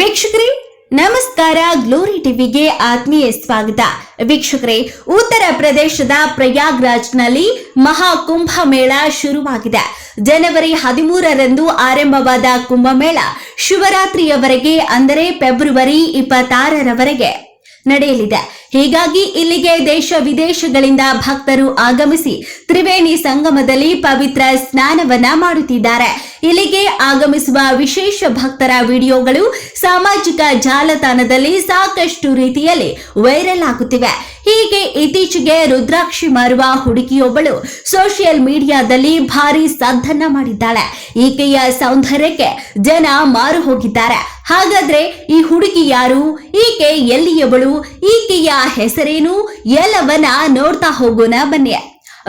ವೀಕ್ಷಕರೇ, ನಮಸ್ಕಾರ, ಗ್ಲೋರಿ ಟಿವಿಗೆ ಆತ್ಮೀಯ ಸ್ವಾಗತ. ವೀಕ್ಷಕರೇ, ಉತ್ತರ ಪ್ರದೇಶದ ಪ್ರಯಾಗ್ರಾಜ್ನಲ್ಲಿ ಮಹಾಕುಂಭ ಮೇಳ ಶುರುವಾಗಿದೆ. ಜನವರಿ ಹದಿಮೂರರಂದು ಆರಂಭವಾದ ಕುಂಭಮೇಳ ಶಿವರಾತ್ರಿಯವರೆಗೆ, ಅಂದರೆ ಫೆಬ್ರವರಿ ಇಪ್ಪತ್ತಾರರವರೆಗೆ. ನಡೆಯಲಿದೆ. ಹೀಗಾಗಿ ಇಲ್ಲಿಗೆ ದೇಶ ವಿದೇಶಗಳಿಂದ ಭಕ್ತರು ಆಗಮಿಸಿ ತ್ರಿವೇಣಿ ಸಂಗಮದಲ್ಲಿ ಪವಿತ್ರ ಸ್ನಾನವನ್ನ ಮಾಡುತ್ತಿದ್ದಾರೆ. ಇಲ್ಲಿಗೆ ಆಗಮಿಸುವ ವಿಶೇಷ ಭಕ್ತರ ವಿಡಿಯೋಗಳು ಸಾಮಾಜಿಕ ಜಾಲತಾಣದಲ್ಲಿ ಸಾಕಷ್ಟು ರೀತಿಯಲ್ಲಿ ವೈರಲ್ ಆಗುತ್ತಿವೆ. ಹೀಗೆ ಇತ್ತೀಚೆಗೆ ರುದ್ರಾಕ್ಷಿ ಮಾರುವ ಹುಡುಗಿಯೊಬ್ಬಳು ಸೋಷಿಯಲ್ ಮೀಡಿಯಾದಲ್ಲಿ ಭಾರಿ ಸದ್ದನ್ನ ಮಾಡಿದ್ದಾಳೆ. ಈಕೆಯ ಸೌಂದರ್ಯಕ್ಕೆ ಜನ ಮಾರು ಹೋಗಿದ್ದಾರೆ. ಹಾಗಾದ್ರೆ ಈ ಹುಡುಗಿ ಯಾರು? ಈಕೆ ಎಲ್ಲಿಯವಳು? ಈಕೆಯ ಹೆಸರೇನು? ಎಲ್ಲವನ್ನ ನೋಡ್ತಾ ಹೋಗೋಣ ಬನ್ನಿ.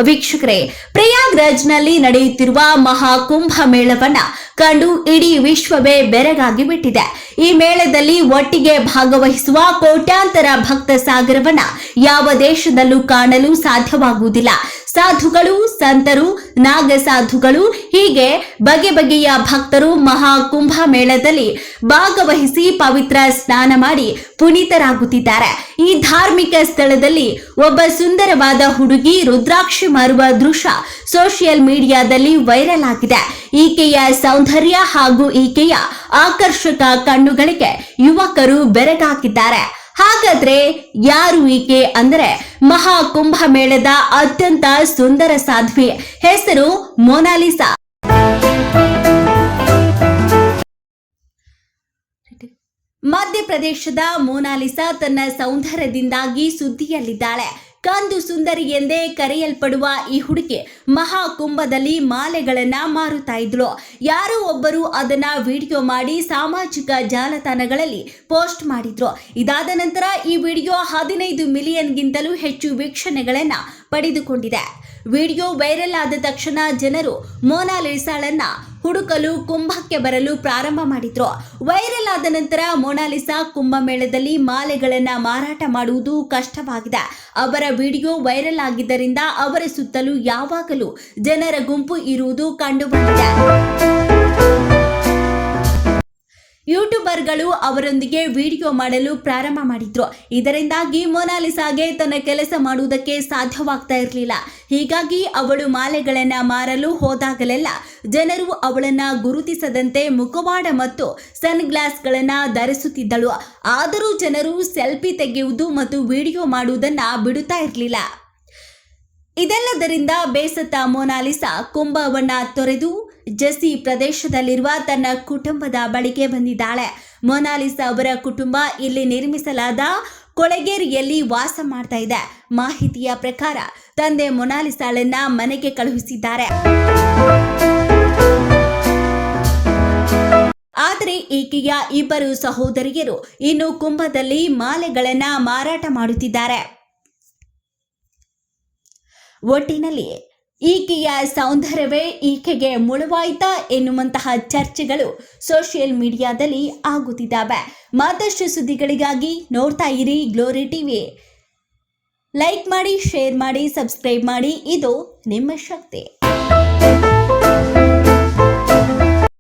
ವೀಕ್ಷಕರೇ, ಪ್ರಯಾಗ್ರಾಜ್ನಲ್ಲಿ ನಡೆಯುತ್ತಿರುವ ಮಹಾಕುಂಭ ಮೇಳವನ್ನ ಕಂಡು ಇಡೀ ವಿಶ್ವವೇ ಬೆರಗಾಗಿ ಬಿಟ್ಟಿದೆ. ಈ ಮೇಳದಲ್ಲಿ ಒಟ್ಟಿಗೆ ಭಾಗವಹಿಸುವ ಕೋಟ್ಯಾಂತರ ಭಕ್ತ ಸಾಗರವನ್ನ ಯಾವ ದೇಶದಲ್ಲೂ ಕಾಣಲು ಸಾಧ್ಯವಾಗುವುದಿಲ್ಲ. ಸಾಧುಗಳು, ಸಂತರು, ನಾಗಸಾಧುಗಳು, ಹೀಗೆ ಬಗೆ ಬಗೆಯ ಭಕ್ತರು ಮಹಾಕುಂಭ ಮೇಳದಲ್ಲಿ ಭಾಗವಹಿಸಿ ಪವಿತ್ರ ಸ್ನಾನ ಮಾಡಿ ಪುನೀತರಾಗುತ್ತಿದ್ದಾರೆ. ಈ ಧಾರ್ಮಿಕ ಸ್ಥಳದಲ್ಲಿ ಒಬ್ಬ ಸುಂದರವಾದ ಹುಡುಗಿ ರುದ್ರಾಕ್ಷಿ ಮಾರುವ ದೃಶ್ಯ ಸೋಷಿಯಲ್ ಮೀಡಿಯಾದಲ್ಲಿ ವೈರಲ್ ಆಗಿದೆ. ಈಕೆಯ ಸೌಂದರ್ಯ ಹಾಗೂ ಈಕೆಯ ಆಕರ್ಷಕ ಕಣ್ಣುಗಳಿಗೆ ಯುವಕರು ಬೆರಗಾಕಿದ್ದಾರೆ ಹಾಗಾದ್ರೆ ಯಾರು ಈಕೆ ಅಂದ್ರೆ ಮಹಾಕುಂಭ ಮೇಳದ ಅತ್ಯಂತ ಸುಂದರ ಸಾಧ್ವಿ ಹೆಸರು ಮೊನಾಲಿಸಾ ಮಧ್ಯಪ್ರದೇಶದ ಮೋನಾಲಿಸಾ ತನ್ನ ಸೌಂದರ್ಯದಿಂದಾಗಿ ಸುದ್ದಿಯಲ್ಲಿದ್ದಾಳೆ. ಕಂದು ಸುಂದರಿ ಎಂದೇ ಕರೆಯಲ್ಪಡುವ ಈ ಹುಡುಗಿ ಮಹಾಕುಂಭದಲ್ಲಿ ಮಾಲೆಗಳನ್ನ ಮಾರುತ್ತಾ ಇದ್ಲು. ಯಾರೋ ಒಬ್ಬರು ಅದನ್ನ ವಿಡಿಯೋ ಮಾಡಿ ಸಾಮಾಜಿಕ ಜಾಲತಾಣಗಳಲ್ಲಿ ಪೋಸ್ಟ್ ಮಾಡಿದ್ರು. ಇದಾದ ನಂತರ ಈ ವಿಡಿಯೋ ಹದಿನೈದು ಮಿಲಿಯನ್ಗಿಂತಲೂ ಹೆಚ್ಚು ವೀಕ್ಷಣೆಗಳನ್ನ ಪಡೆದುಕೊಂಡಿದೆ. ವಿಡಿಯೋ ವೈರಲ್ ಆದ ತಕ್ಷಣ ಜನರು ಮೋನಾಲಿಸಾಳನ್ನ ಹುಡುಕಲು, ಕುಂಭಕ್ಕೆ ಬರಲು ಪ್ರಾರಂಭ ಮಾಡಿದ್ರು. ವೈರಲ್ ಆದ ನಂತರ ಮೊನಾಲಿಸಾ ಕುಂಭಮೇಳದಲ್ಲಿ ಮಾಲೆಗಳನ್ನ ಮಾರಾಟ ಮಾಡುವುದು ಕಷ್ಟವಾಗಿದೆ. ಅವರ ವಿಡಿಯೋ ವೈರಲ್ ಆಗಿದ್ದರಿಂದ ಅವರ ಸುತ್ತಲೂ ಯಾವಾಗಲೂ ಜನರ ಗುಂಪು ಇರುವುದು ಕಂಡುಬಂದಿದೆ. ಯೂಟ್ಯೂಬರ್ಗಳು ಅವರೊಂದಿಗೆ ವಿಡಿಯೋ ಮಾಡಲು ಪ್ರಾರಂಭ ಮಾಡಿದ್ರು. ಇದರಿಂದಾಗಿ ಮೊನಾಲಿಸಾಗೆ ತನ್ನ ಕೆಲಸ ಮಾಡುವುದಕ್ಕೆ ಸಾಧ್ಯವಾಗ್ತಾ ಇರಲಿಲ್ಲ. ಹೀಗಾಗಿ ಅವಳು ಮಾಲೆಗಳನ್ನು ಮಾರಲು ಹೋದಾಗಲೆಲ್ಲ ಜನರು ಅವಳನ್ನ ಗುರುತಿಸದಂತೆ ಮುಖವಾಡ ಮತ್ತು ಸನ್ ಗ್ಲಾಸ್ಗಳನ್ನ ಧರಿಸುತ್ತಿದ್ದಳು. ಆದರೂ ಜನರು ಸೆಲ್ಫಿ ತೆಗೆಯುವುದು ಮತ್ತು ವಿಡಿಯೋ ಮಾಡುವುದನ್ನ ಬಿಡುತ್ತಾ ಇರಲಿಲ್ಲ. ಇದೆಲ್ಲದರಿಂದ ಬೇಸತ್ತ ಮೊನಾಲಿಸಾ ಕುಂಭವನ್ನು ತೊರೆದು ಜಸಿ ಪ್ರದೇಶದಲ್ಲಿರುವ ತನ್ನ ಕುಟುಂಬದ ಬಳಿಗೆ ಬಂದಿದ್ದಾಳೆ. ಮೊನಾಲಿಸಾ ಅವರ ಕುಟುಂಬ ಇಲ್ಲಿ ನಿರ್ಮಿಸಲಾದ ಕೊಳೆಗೇರಿಯಲ್ಲಿ ವಾಸ ಮಾಡ್ತಾ ಇದೆ. ಮಾಹಿತಿಯ ಪ್ರಕಾರ ತಂದೆ ಮೊನಾಲಿಸಾಳನ್ನ ಮನೆಗೆ ಕಳುಹಿಸಿದ್ದಾರೆ. ಆದರೆ ಈಕೆಯ ಇಬ್ಬರು ಸಹೋದರಿಯರು ಇನ್ನು ಕುಂಭದಲ್ಲಿ ಮಾಲೆಗಳನ್ನ ಮಾರಾಟ ಮಾಡುತ್ತಿದ್ದಾರೆ. ಒಟ್ಟಿನಲ್ಲಿ ಈಕೆಯ ಸೌಂದರ್ಯವೇ ಈಕೆಗೆ ಮುಳುವಾಯ್ತಾ ಎನ್ನುವಂತಹ ಚರ್ಚೆಗಳು ಸೋಷಿಯಲ್ ಮೀಡಿಯಾದಲ್ಲಿ ಆಗುತ್ತಿದ್ದಾವೆ. ಮತ್ತಷ್ಟು ಸುದ್ದಿಗಳಿಗಾಗಿ ನೋಡ್ತಾ ಇರಿ ಗ್ಲೋರಿ ಟಿವಿ. ಲೈಕ್ ಮಾಡಿ, ಶೇರ್ ಮಾಡಿ, ಸಬ್ಸ್ಕ್ರೈಬ್ ಮಾಡಿ. ಇದು ನಿಮ್ಮ ಶಕ್ತಿ.